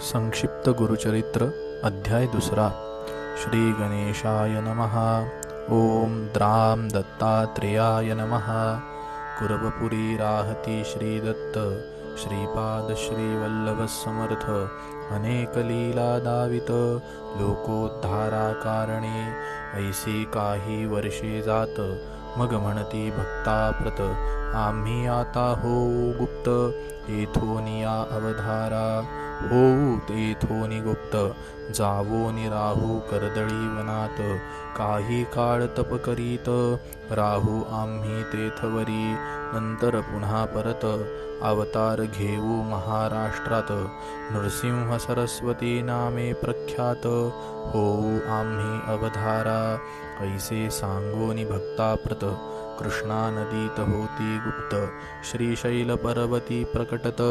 संक्षिप्त गुरुचरित्र अध्याय दुसरा. श्री गणेशाय नमः. ओम द्राम दत्तात्रेयाय नमः. कुरवपुरी राहती श्री दत्त श्रीपाद श्रीवल्लभसमर्थ. अनेकलीलादावित लोकोद्धाराकारणे. ऐसी काही वर्षे जात. मग म्हणती भक्ताप्रत आम्ही आता हो गुप्त येथोनिया अवधारा होऊ तेथोनी गुप्त जावो निराहू कर्दळी वनात काही काळ तप करीत राहू आम्ही तेथवरी नंतर पुन्हा परत अवतार घेऊ महाराष्ट्रात. नृसिंह सरस्वती नामे प्रख्यात. होऊ आम्ही अवधारा. ऐसे सांगोनी भक्ताप्रत. कृष्णा नदीत होती गुप्त. श्रीशैल पर्वती प्रकटत.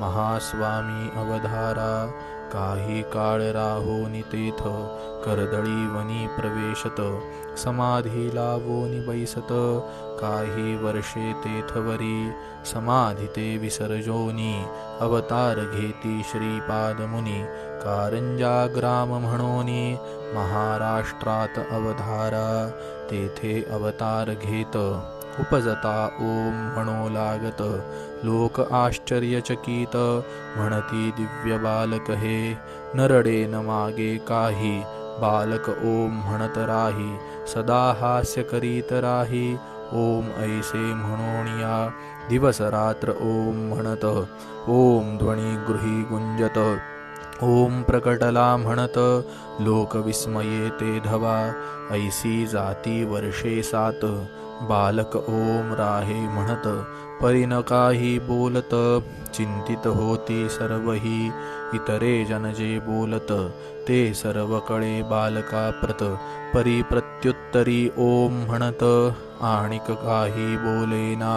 महास्वामी अवधारा काही काळ राहोनी तेथ कर्दळी वनी प्रवेशत समाधी लावोनी बैसत काही वर्षे तेथवरी समाधी ते विसर्जोनी अवतार घेती श्रीपाद मुनी कारंजा ग्राम म्हणोनी महाराष्ट्रात अवधारा तेथे अवतार घेत उपजता ओम म्हणो लागत। लोक आश्चर्यचकित म्हणती दिव्य बालक हे नरडे न मागे काही बालक ओम म्हणत राही सदा हास्य करीत राही ओम ऐसे म्हणोनिया दिवस रात्र ओम म्हणत ओम ध्वनी गृही गुंजत ओम प्रकटला म्हणत लोक विस्मये ते धवा ऐसी जाती वर्षे सात बालक ओम राहे म्हणत परिन काही बोलत चिंतित होती सर्वही. इतरे जन जे बोलत ते सर्व कळे बालका प्रत परी प्रत्युत्तरी ओम म्हणत आणिक काही बोलेना.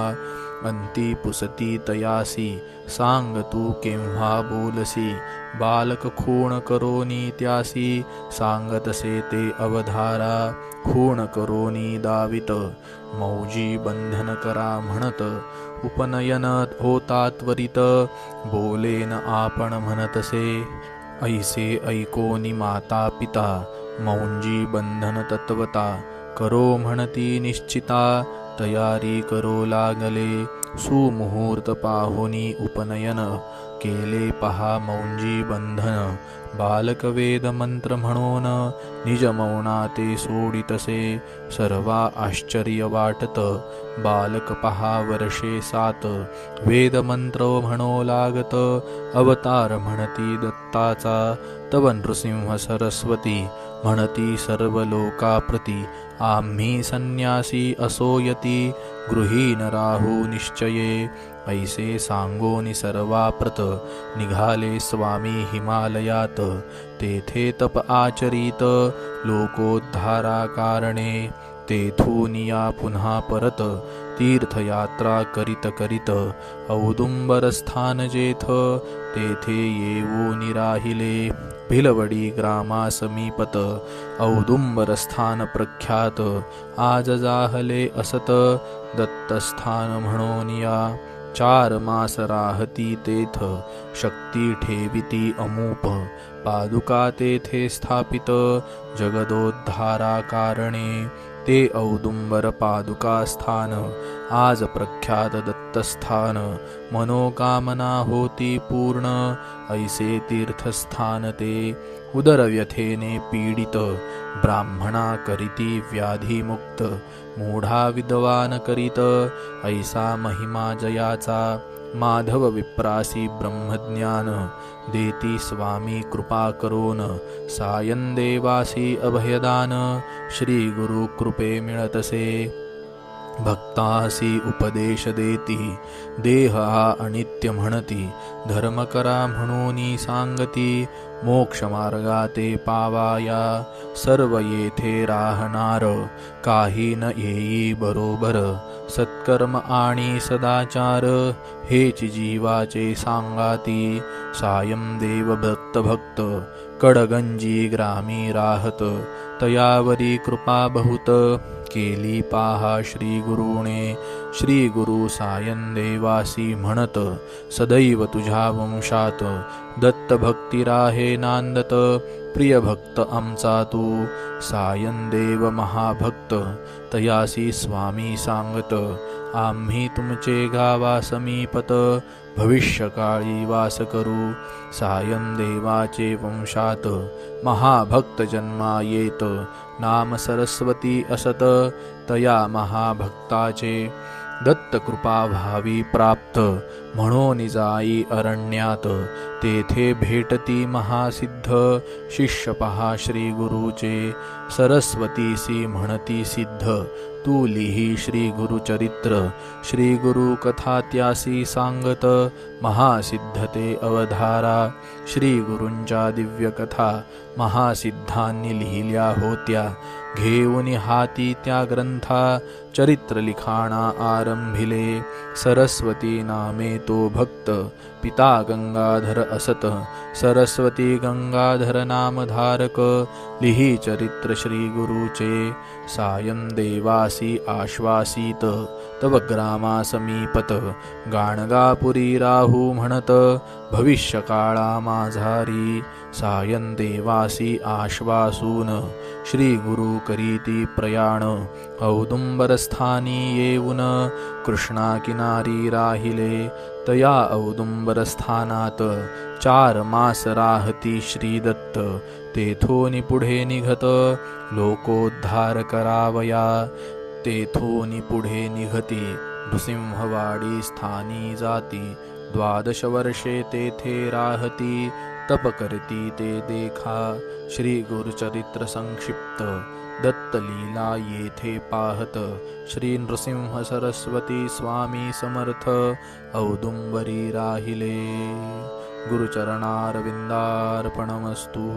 अंती पुसती तयासी सांग तू केव्हा बोलसी? बालक खूण करोनी त्यासी सांगतसे ते अवधारा खूण करोनी दावित. मौजी बंधन करा म्हणत उपनयन होता त्वरित बोलेन आपण म्हणतसे ऐसे ऐकोनी माता पिता. मौंजी बंधन तत्वता करो म्हणती निश्चिता. तयारी करो लागले. सुमुहूर्त पाहुनी उपनयन. केले पहा मौंजी बंधन. बालक वेद मंत्र म्हणून. निज मौना ते सोडितसे सर्वा आश्चर्य वाटत. बालक पहा वर्षे सात. वेद मंत्र म्हणो लागत. अवतार म्हणती दत्ताचा. तव नृसिंह सरस्वती. म्हणती सर्व लोकाप्रती आम्ही संन्यासी असोयती गृहीन राहू निश्चये. ऐसे सांगोनी सर्वाप्रत निघाले स्वामी हिमालयात. तेथे तप आचरित लोकोद्धारा कारणे तेथूनिया पुन्हा परत तीर्थयात्रा करीत करीत. औदुंबर स्थान जेथ तेथे येऊनी निराहिले भिलवडी ग्रामासमीपत औदुंबरस्थान प्रख्यात आज जाहले असत दत्तस्थान म्हणोनिया चार मास राहती तेथ शक्ती ठेविती अमूप. पादुका तेथे स्थापित जगदोद्धारा कारणे ते औदुंबर पादुकास्थान आज प्रख्यात दत्तस्थान मनोकामना होती पूर्ण ऐसे तीर्थस्थान ते उदरव्यथेने पीडित ब्राह्मणा करीती व्याधिमुक्त मूढा विद्वान करीत ऐसा महिमा जयाचा माधवविप्रासी ब्रह्मज्ञान देति स्वामी कृपाकरोन् सायं देवासि अभयदान श्रीगुरुकृपे मिळतससे भक्तासी उपदेश देती देह अनित्य म्हणती धर्म करा म्हणून सांगती मोक्ष मार्गा ते पावाया सर्व राहणार काही न येई बरोबर सत्कर्म आणि सदाचार हेच जीवाचे सांगाती सायम देव भक्त भक्त कडगंजी ग्रामी राहत तयावरी कृपा बहुत केली पाहा श्री गुरुणे. श्री गुरु सायन देवासी म्हणत सदैव तुझ्या वंशात दत्त भक्ती राहे नांदत प्रिय भक्त आमचा तू. सायन देव महाभक्त तयासी स्वामी सांगत आम्ही तुमचे गावा समीपत भविष्यकाळी वास करू. सायन देवाचे वंशात महाभक्त जन्मा येत नाम सरस्वती असत तया महाभक्ताचे दत्तकृपा व्हावी प्राप्त म्हणून जाई अरण्यात तेथे भेटती महासिद्ध शिष्य पहा श्री गुरुचे सरस्वतीसी म्हणती सिद्ध तू लिही श्री गुरुचरित्र श्री गुरु कथा त्यासी सांगत महासिद्धते अवधारा. श्री गुरूंच्या दिव्य कथा महासिद्धांनी लिहिल्या होत्या. घेऊन हाती त्या ग्रंथा चरित्र लिखाणा आरंभिले. सरस्वती नामे तो भक्त. पिता गंगाधर असत सरस्वती गंगाधर नाम धारक लिही चरित्र श्री गुरुचे सायं देवासी आश्वासित। तव ग्रामासमीपत गाणगापुरी राहू म्हणत भविष्यकाळा माझारी. सायं देवासी आश्वासून. श्री गुरु करीती प्रयाण. औदुंबरस्थानी येऊन. कृष्णा किनारी राहिले. तया औदुंबरस्थानात. चार मास राहती श्रीदत्त तेथोनी पुढे निघत. लोकोद्धार करावया. तेथोनी पुढे निघती नृसिंहवाडी स्थानी जाती. द्वादश वर्षे तेथे राहती तप करती ते देखा. श्री गुरुचरित्र संक्षिप्त. दत्तलीला येथे पाहत श्री नृसिंह सरस्वती स्वामी समर्थ औदुंबरी राहिले. गुरुचरणारविंदार्पणमस्तू.